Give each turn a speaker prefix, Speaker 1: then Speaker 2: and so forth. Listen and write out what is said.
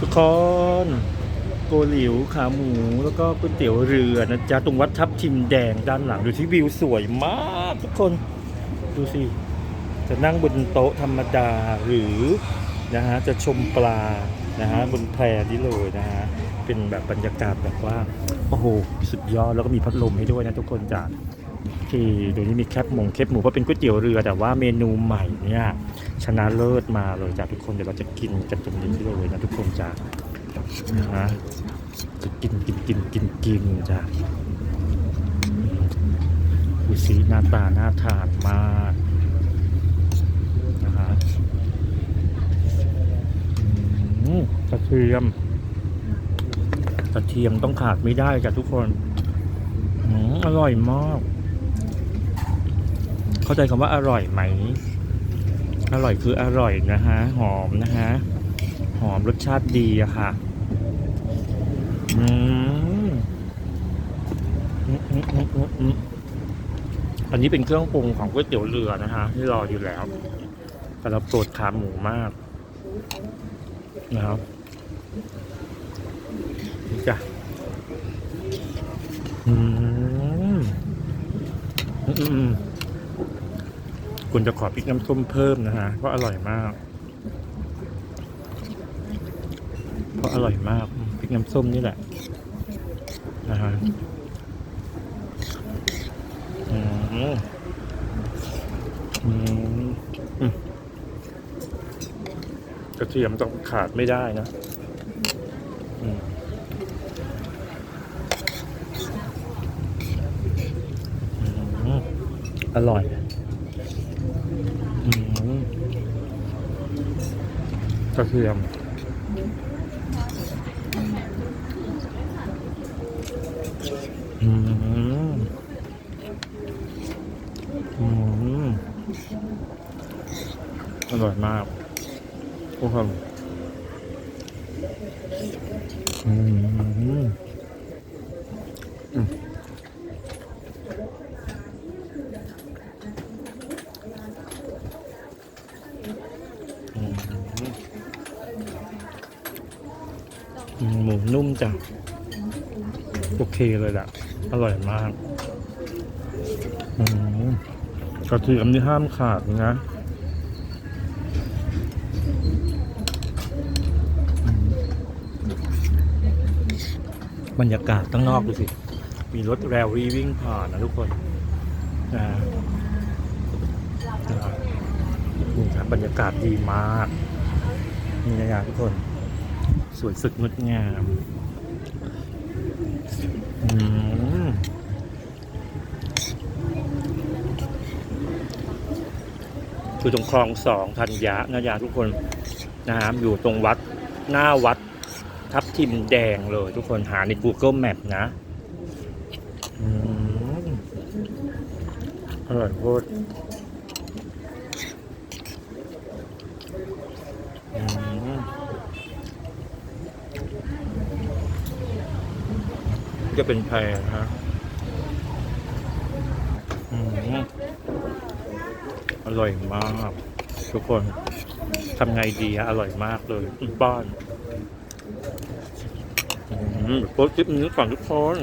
Speaker 1: ทุกคนโกหลิวขาหมูแล้วก็ก๋วยเตี๋ยวเรือนะจ๊ะตรงวัดทับทิมแดงด้านหลังดูที่วิวสวยมากทุกคนดูสิจะนั่งบนโต๊ะธรรมดาหรือนะฮะจะชมปลานะฮะบนแพนี้เลยนะฮะเป็นแบบบรรยากาศแบบว่าโอ้โหสุดยอดแล้วก็มีพัดลมให้ด้วยนะทุกคนจ้ะ ที่เดี๋ยวนี้มีแคบหมงแคบหมูเพราะเป็นก๋วยเตี๋ยวเรือ แต่ว่าเมนูใหม่เนี่ยชนะเลิศมาเลยจ้ะทุกคนเดี๋ยวเราจะกินกันตรงนี้เลยนะทุกคนจ้ะนะฮะจะกินกินกินกินกินจ้ะดูสีหน้าตาน่าทานมากนะฮะอืมกระเทียมกระเทียมต้องขาดไม่ได้จ้ะทุกคนอืมอร่อยมาก เข้าใจคำว่าอร่อยไหม อร่อยคืออร่อยนะฮะ หอมนะฮะ หอมรสชาติดีอะค่ะ อืมอันนี้เป็นเครื่องปรุงของก๋วยเตี๋ยวเรือนะฮะที่รออยู่แล้ว แต่เราโปรดขาหมูมาก นะครับจ้ะอืมอืมอืม คุณจะขอพริกน้ำส้มเพิ่มนะฮะเพราะอร่อยมาก เพราะอร่อยมากพริกน้ำส้มนี่แหละนะฮะอืมอืมกระเทียมต้องขาดไม่ได้นะอร่อยอืม กระเทียมอืมอืมอร่อยมากทุกคนอืมอืมอืมอืม หมูนุ่มจังโอเคเลยล่ะ อร่อยมากกระเทียมนี่ห้ามขาดนะบรรยากาศข้างนอกดูสิ มีรถแรลลี่วิ่งผ่านนะทุกคนนะนะครับนี่ครับบรรยากาศดีมาก นี่นะครับทุกคน สวยสุดงดงามอือยู่ตรงคลองสองธัญญะนะยาทุกคนนะครับอยู่ตรงวัดหน้าวัดทับทิมแดงเลย ทุกคนหาใน Google Map นะอร่อยโคตรอืม จะเป็นแพรนะฮะอืมอร่อยมาก ทุกคนทำไงดีอร่อยมากเลยบ้านโพสต์คลิปนี้ก่อนทุกคน